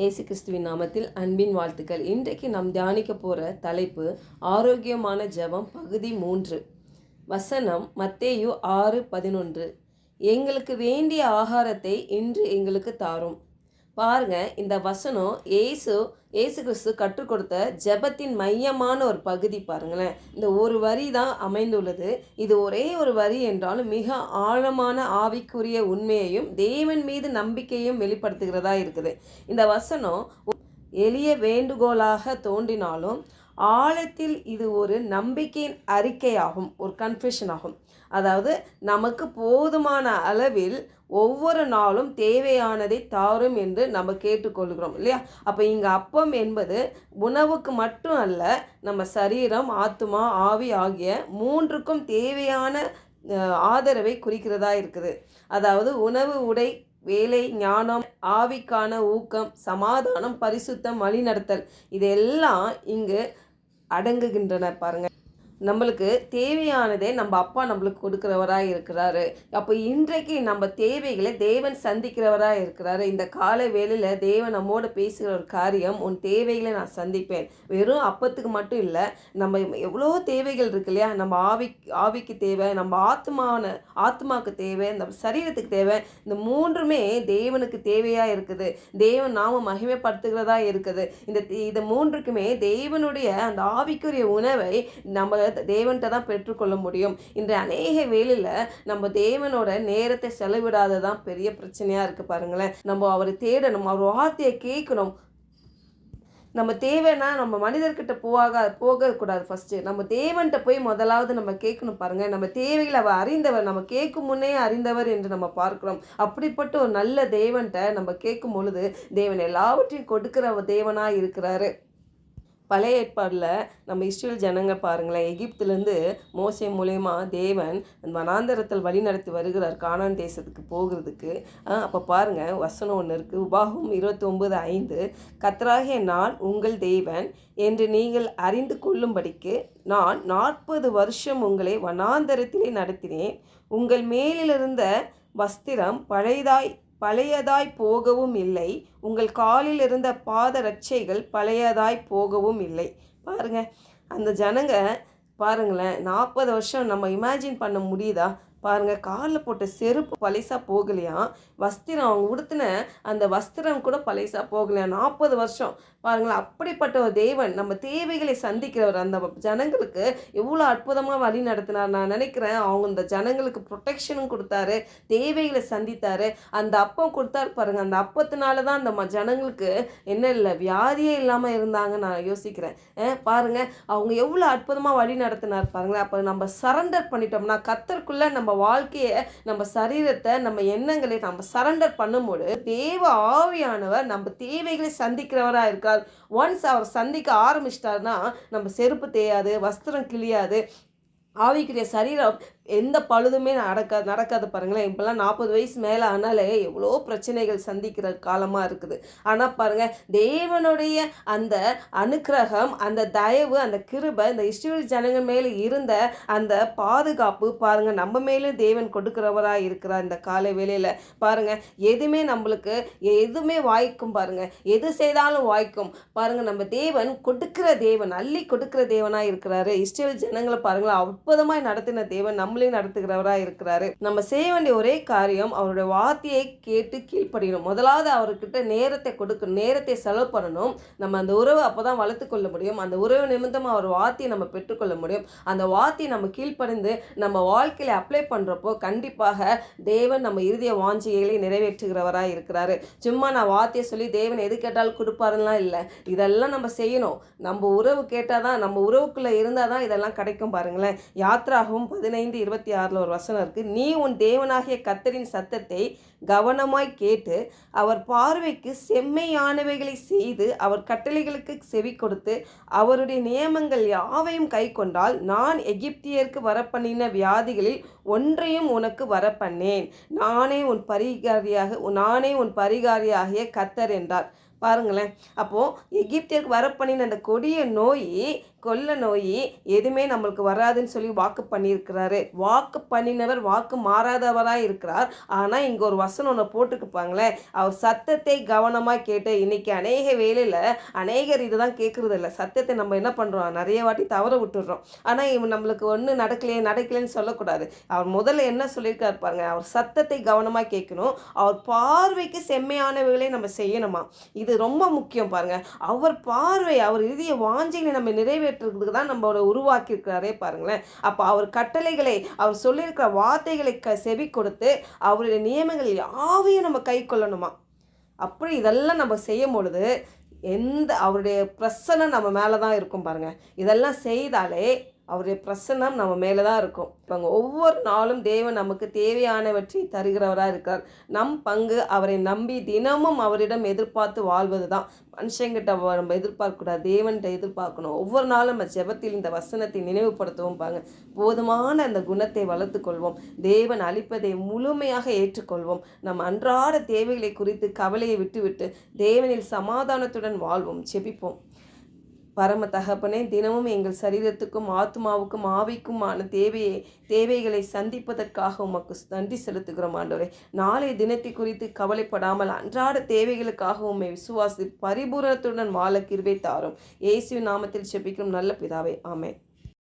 இயேசு கிறிஸ்துவின் நாமத்தில் அன்பின் வாழ்த்துக்கள். இன்றைக்கு நாம் தியானிக்க போகிற தலைப்பு ஆரோக்கியமான ஜெபம் பகுதி மூன்று. வசனம் மத்தேயு ஆறு பதினொன்று. எங்களுக்கு வேண்டிய ஆகாரத்தை இன்று எங்களுக்கு தாரும். பாருங்க இந்த வசனம் ஏசு ஏசு கிறிஸ்து கற்றுக் கொடுத்த ஜெபத்தின் மையமான ஒரு பகுதி பாருங்களேன். இந்த ஒரு வரி தான் அமைந்துள்ளது. இது ஒரே ஒரு வரி என்றாலும் மிக ஆழமான ஆவிக்குரிய உண்மையையும் தேவன் மீது நம்பிக்கையும் வெளிப்படுத்துகிறதா இருக்குது. இந்த வசனம் எளிய வேண்டுகோளாக தோன்றினாலும் ஆழத்தில் இது ஒரு நம்பிக்கையின் அறிக்கையாகும் ஒரு கன்ஃபியூஷன் ஆகும். அதாவது நமக்கு போதுமான அளவில் ஒவ்வொரு நாளும் தேவையானதை தாரும் என்று நம்ம கேட்டுக்கொள்கிறோம் இல்லையா? அப்போ இங்கே அப்பம் என்பது உணவுக்கு மட்டும் அல்ல நம்ம சரீரம் ஆத்துமா ஆவி ஆகிய மூன்றுக்கும் தேவையான ஆதரவை குறிக்கிறதா இருக்குது. அதாவது உணவு உடை வேலை ஞானம் ஆவிக்கான ஊக்கம் சமாதானம் பரிசுத்தம் வழிநடத்தல் இதெல்லாம் இங்கு அடங்குகின்றன பாருங்க. நம்மளுக்கு தேவையானதே நம்ம அப்பா நம்மளுக்கு கொடுக்குறவராக இருக்கிறாரு. அப்போ இன்றைக்கு நம்ம தேவைகளை தேவன் சந்திக்கிறவராக இருக்கிறாரு. இந்த கால வேலையில் தேவன் நம்மோட பேசுகிற ஒரு காரியம் உன் தேவைகளை நான் சந்திப்பேன். வெறும் அப்பத்துக்கு மட்டும் இல்லை நம்ம எவ்வளோ தேவைகள் இருக்கு இல்லையா? நம்ம ஆவி ஆவிக்கு தேவை நம்ம ஆத்மான ஆத்மாவுக்கு தேவை நம்ம சரீரத்துக்கு தேவை. இந்த மூன்றுமே தேவனுக்கு தேவையாக இருக்குது. தேவன் நாம மகிமைப்படுத்துகிறதா இருக்குது. இந்த இது மூன்றுக்குமே தேவனுடைய அந்த ஆவிக்குரிய உணவை நம்ம தேவன்கிட்ட தான் பெற்றுக்கொள்ள முடியும். இன்று அநேக வேலையில் நம்ம தேவனோட நேரத்தை செலவிடாததான் பெரிய பிரச்சனையாக இருக்குது பாருங்களேன். நம்ம அவரை தேடணும் அவர் வார்த்தையை கேட்கணும். நம்ம தேவைன்னா நம்ம மனிதர்கிட்ட போக போகக்கூடாது ஃபஸ்ட்டு நம்ம தேவன்கிட்ட போய் முதலாவது நம்ம கேட்கணும் பாருங்கள் நம்ம தேவையில் அவர் அறிந்தவர் நம்ம கேட்கும் முன்னே அறிந்தவர் என்று நம்ம பார்க்கிறோம். அப்படிப்பட்ட ஒரு நல்ல தேவன்கிட்ட நம்ம கேட்கும் பொழுது தேவன் எல்லாவற்றையும் கொடுக்கிற தேவனாக இருக்கிறாரு. பழைய ஏற்பாடில் நம்ம இஸ்ரேல் ஜனங்க பாருங்களேன். எகிப்துலேருந்து மோசை மூலயமா தேவன் அந்த வனாந்தரத்தில் வழி நடத்தி வருகிறார் கானான் தேசத்துக்கு போகிறதுக்கு. அப்போ பாருங்கள் வசனம் ஒன்று இருக்குது உபாகம் இருபத்தி ஒம்பது ஐந்து. கத்தராகிய நான் உங்கள் தேவன் என்று நீங்கள் அறிந்து கொள்ளும்படிக்கு நான் நாற்பது வருஷம் உங்களை வனாந்தரத்திலே நடத்தினேன். உங்கள் மேலிலிருந்த வஸ்திரம் பழையதாய் பழையதாய் போகவும் இல்லை. உங்கள் காலில் இருந்த பாத ரட்சைகள் பழையதாய் போகவும் இல்லை. பாருங்க அந்த ஜனங்க பாருங்களேன் நாற்பது வருஷம் நம்ம இமேஜின் பண்ண முடியுதா? பாருங்க காலில் போட்ட செருப்பு பழைசாக போகலையாம் வஸ்திரம் அவங்க உடுத்தின அந்த வஸ்திரம் கூட பழைசா போகலையாம் நாற்பது வருஷம். பாருங்களேன் அப்படிப்பட்ட ஒரு தேவன் நம்ம தேவைகளை சந்திக்கிறவர் அந்த ஜனங்களுக்கு எவ்வளோ அற்புதமாக வழி நடத்தினார் நான் நினைக்கிறேன். அவங்க இந்த ஜனங்களுக்கு ப்ரொடெக்ஷனும் கொடுத்தாரு தேவைகளை சந்தித்தார். அந்த அப்பம் கொடுத்தாரு பாருங்கள் அந்த அப்பத்தினால தான் அந்த ம- ஜனங்களுக்கு என்ன இல்லை வியாதியே இல்லாமல் இருந்தாங்க நான் யோசிக்கிறேன். பாருங்கள் அவங்க எவ்வளோ அற்புதமாக வழி நடத்தினார் பாருங்களேன். அப்போ நம்ம சரண்டர் பண்ணிட்டோம்னா கத்தருக்குள்ளே நம்ம நம்ம வாழ்க்கையை நம்ம சரீரத்தை நம்ம எண்ணங்களை நம்ம சரண்டர் பண்ணும்போது தேவ ஆவியானவர் நம்ம தேவைகளை சந்திக்கிறவராக இருக்கார். ஒன்ஸ் அவர் சந்திக்க ஆரம்பிச்சிட்டாருன்னா நம்ம செருப்பு தேயாது வஸ்திரம் கிழியாது ஆவிக்குரிய சரீரம் எந்த பழுதுமே நடக்காது நடக்காது பாருங்களேன். இப்போல்லாம் நாற்பது வயசு மேலே ஆனாலே எவ்வளோ பிரச்சனைகள் சந்திக்கிற காலமாக இருக்குது. ஆனால் பாருங்கள் தேவனுடைய அந்த அனுக்கிரகம் அந்த தயவு அந்த கிருபை இந்த இஸ்ரேல் ஜனங்கள் மேலே இருந்த அந்த பாதுகாப்பு பாருங்கள் நம்ம மேலே தேவன் கொடுக்குறவராக இருக்கிறார் இந்த காலை வேலையில் பாருங்கள் எதுவுமே நம்மளுக்கு எதுவுமே வாய்க்கும் பாருங்கள் எது செய்தாலும் வாய்க்கும். பாருங்கள் நம்ம தேவன் கொடுக்குற தேவன் அள்ளி கொடுக்குற தேவனாக இருக்கிறாரு. இஸ்ரேல் ஜனங்களை பாருங்களேன் அற்புதமாய் நடத்தின தேவன் நம்மளையும் நடத்துகிறவராக இருக்கிறாரு. நம்ம செய்ய வேண்டிய ஒரே காரியம் அவருடைய வார்த்தையை கேட்டு கீழ்ப்படியணும். முதலாவது அவர்கிட்ட நேரத்தை கொடுக்கணும் நேரத்தை செலவு பண்ணணும். நம்ம அந்த உறவை அப்போ தான் வளர்த்து கொள்ள முடியும். அந்த உறவு நிமித்தமாக அவர் வார்த்தையை நம்ம பெற்றுக்கொள்ள முடியும். அந்த வார்த்தையை நம்ம கீழ்ப்படிந்து நம்ம வாழ்க்கையில அப்ளை பண்ணுறப்போ கண்டிப்பாக தேவன் நம்ம இறுதிய வாஞ்சிகளை நிறைவேற்றுகிறவராக இருக்கிறாரு. சும்மா நான் வார்த்தையை சொல்லி தேவன் எது கேட்டாலும் கொடுப்பாருலாம் இல்லை. இதெல்லாம் நம்ம செய்யணும். நம்ம உறவு கேட்டால் தான் நம்ம உறவுக்குள்ளே இருந்தால் தான் இதெல்லாம் கிடைக்கும் பாருங்களேன். யாத்ராகவும் பதினைந்து இருபத்தி ஆறில் ஒரு வசனம் இருக்குது நீ உன் தேவனாகிய கத்தரின் சத்தத்தை கவனமாய் கேட்டு அவர் பார்வைக்கு செம்மையானவைகளை செய்து அவர் கட்டளைகளுக்கு செவி கொடுத்து அவருடைய நியமங்கள் யாவையும் கை கொண்டால் நான் எகிப்தியருக்கு வரப்பண்ணின வியாதிகளில் ஒன்றையும் உனக்கு வரப்பண்ணேன். நானே உன் பரிகாரியாக நானே உன் பரிகாரியாகிய கத்தர் என்றார். பாருங்களேன். அப்போது எகிப்தியருக்கு வரப்பண்ணின அந்த கொடிய நோய் கொல்ல நோய் எதுவுமே நம்மளுக்கு வராதுன்னு சொல்லி வாக்கு பண்ணியிருக்கிறாரு. வாக்கு பண்ணினவர் வாக்கு மாறாதவராக இருக்கிறார். ஆனால் இங்கே ஒரு வசனம் ஒன்று போட்டுக்குப்பாங்களேன் அவர் சத்தத்தை கவனமாக கேட்டு இன்னைக்கு அநேக வேலையில் அநேகர் இதுதான் கேட்குறது இல்லை. சத்தத்தை நம்ம என்ன பண்ணுறோம் நிறைய வாட்டி தவற விட்டுடுறோம் ஆனால் இவன் நம்மளுக்கு ஒன்றும் நடக்கலையே நடக்கலைன்னு சொல்லக்கூடாது. அவர் முதல்ல என்ன சொல்லியிருக்காரு பாருங்க. அவர் சத்தத்தை கவனமாக கேட்கணும். அவர் பார்வைக்கு செம்மையானவைகளை நம்ம செய்யணுமா? இது ரொம்ப முக்கியம் பாருங்க. அவர் பார்வை அவர் இறுதிய வாஞ்சைகளை நம்ம நிறைவேற்றுறதுக்கு தான் நம்மளோட உருவாக்கியிருக்கிறாரே பாருங்களேன். அப்போ அவர் கட்டளைகளை அவர் சொல்லியிருக்கிற வார்த்தைகளை க செவி கொடுத்து அவருடைய நியமங்கள் யாவையும் நம்ம கை கொள்ளணுமா? அப்படி இதெல்லாம் நம்ம செய்யும் பொழுது எந்த அவருடைய பிரசனம் நம்ம மேலே தான் இருக்கும் பாருங்கள் இதெல்லாம் செய்தாலே அவருடைய பிரசன்னம் நம்ம மேலே தான் இருக்கும். இப்போ ஒவ்வொரு நாளும் தேவன் நமக்கு தேவையானவற்றை தருகிறவராக இருக்கார். நம் பங்கு அவரை நம்பி தினமும் அவரிடம் எதிர்பார்த்து வாழ்வது தான் மனுஷங்கிட்ட நம்ம எதிர்பார்க்கக்கூடாது தேவன்கிட்ட எதிர்பார்க்கணும். ஒவ்வொரு நாளும் நம்ம ஜெபத்தில் இந்த வசனத்தை நினைவுபடுத்துவோம் பாங்க போதுமான அந்த குணத்தை வளர்த்துக்கொள்வோம் தேவன் அளிப்பதை முழுமையாக ஏற்றுக்கொள்வோம். நம் அன்றாட தேவைகளை குறித்து கவலையை விட்டுவிட்டு தேவனில் சமாதானத்துடன் வாழ்வோம். ஜெபிப்போம். பரம தகப்பனே தினமும் எங்கள் சரீரத்துக்கும் ஆத்மாவுக்கும் ஆவிக்குமான தேவையை தேவைகளை சந்திப்பதற்காக உமக்கு நன்றி செலுத்துகிறோம் ஆண்டவரே. நாளை தினத்தை குறித்து கவலைப்படாமல் அன்றாட தேவைகளுக்காக உம்மை விசுவாசி பரிபூரணத்துடன் வாழ கிருவை தாரும். இயேசு நாமத்தில் செபிக்கும் நல்ல பிதாவே. ஆமே